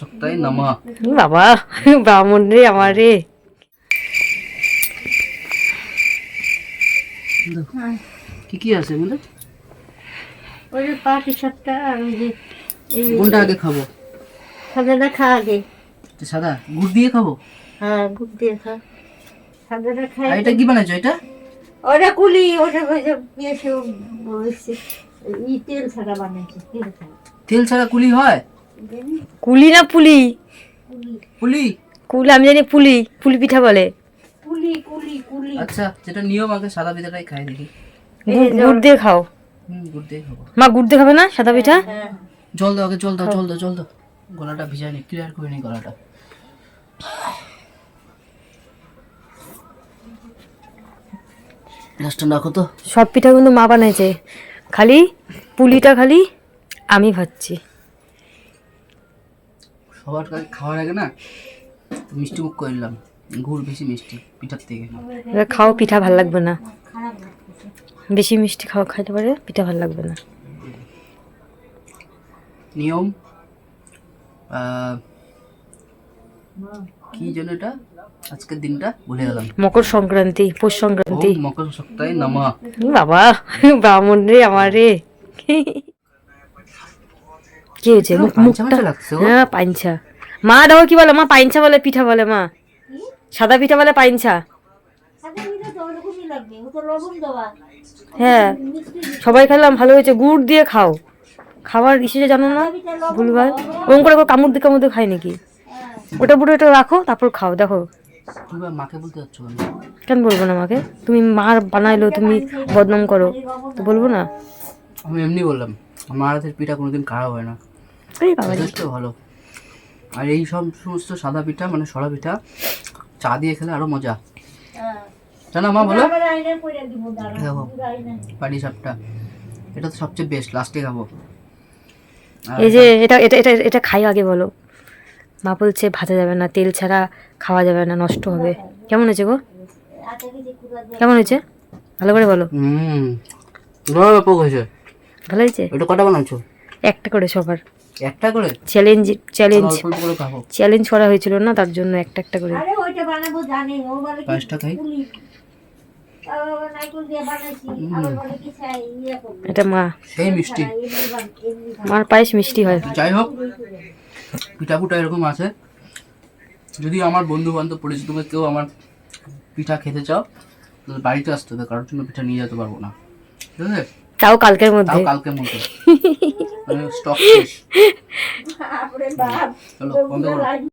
সপ্তাহে নমঃ বাবা ব্রাহ্মণ রে আমার রে কি কি আছে বলে ওই যে পাটি সাপটা আর যে এই কোনটা আগে খাব সাদাটা খা আগে সাদা গুড় দিয়ে খাব হ্যাঁ গুড় দিয়ে খা সাদাটা খাই এটা কি বানাইছো এটা ওটা কুলি ওটা ওই যে ইয়ে সে বলছে ই তেল ছাড়া বানাইছে তেল ছাড়া তেল ছাড়া কুলি হয় কুলি না পুলি? পুলি। কুলি আমি জানি পুলি পুলি পিঠা বলে। কুলি কুলি কুলি। আচ্ছা যেটা নিয়ম আগে সাদা পিঠাটাই খাই দেখি। গুড়- দিয়ে খাও। হুম গুড় দিয়ে খাব। মা গুড় দিয়ে খাবে না সাদা পিঠা? হ্যাঁ জল দাও আগে জল দাও জল দাও জল দাও। গলাটা ভিজাই নি ক্লিয়ার করে নি গলাটা। গ্লাসটা রাখো তো। সব পিঠা কিন্তু মা বানাইছে। খালি পুলিটা খালি আমি ভাবছি কাছে খাওয়ার আগে না মিষ্টি মুখ করলাম গুড় বেশি মিষ্টি পিঠার থেকে। খাও পিঠা ভালো লাগবে না। বেশি মিষ্টি খাওয়া খাইতে পারে পিঠা ভালো লাগবে না। নিয়ম কি যেন এটা? আজকের দিনটা ভুলে গেলাম। মকর সংক্রান্তি পৌষ সংক্রান্তি। মকর সপ্তাহে নমঃ। বাবা ব্রাহ্মণ রে আমার রে। কি হয়েছে? মুখটা লাগছে হ্যাঁ পাইনছা মা দেখো কি বলে? মা পাইনছা বলে পিঠা বলে মা। সাদা পিঠা বলে পাইনছা সাদা মিঠা তো ওরকমই লাগবে ও তো লবণ দেওয়া। হ্যাঁ সবাই খেলাম ভালো হয়েছে। গুড় দিয়ে খাও। খাবার ইসে জানো না? ভুলভাল। ওরকম করে কামড় দিয়ে কামড় দিয়ে খাই নাকি? ওটা পুরো এটা রাখো তারপর খাও দেখো। মাকে বলতে কেন? কেন বলব না আমাকে তুমি মার বানাইলো তুমি বদনাম করো। তো বলব না? আমি এমনি বললাম আমার হাতের পিঠা কোনোদিন খারাপ হয় না। যথেষ্ট ভালো। আর এই সব সমস্ত সাদা পিঠা মানে সরা পিঠা চা দিয়ে খেলে আরও মজা। হ্যাঁ। জানো মা বলো? পাটি সাপটা। এটা তো সবচেয়ে বেস্ট লাস্টে খাব। এই যে এটা এটা এটা এটা খাই আগে বলো। মা বলছে ভাজা যাবে না তেল ছাড়া খাওয়া যাবে না নষ্ট হবে। কেমন হয়েছে গো? কেমন হয়েছে? ভালো করে বলো। হুম ভালো হয়েছে? এটা কটা বানাচ্ছো? একটা করে সবার। একটা করে? চ্যালেঞ্জ চ্যালেঞ্জ চ্যালেঞ্জ করা হয়েছিল না তার জন্য একটা একটা করে। আরে ওইটা বানাবো জানি। ও বলে পায়েসটা খাই। ইয়ে এটা মা। সেই মিষ্টি। মার পায়েস মিষ্টি হয়। যাই হোক পিঠা পুটা এরকম আছে। যদি আমার বন্ধু বান্ধব পরিচিত কেউ আমার পিঠা খেতে চাও তাহলে বাড়িতে আসতে হবে। কারোর জন্য পিঠা নিয়ে যেতে পারব না। ঠিক আছে? তাও কালকের মধ্যে। তাও কালকে মতো স্টক শেষ। চলো বন্ধ করো।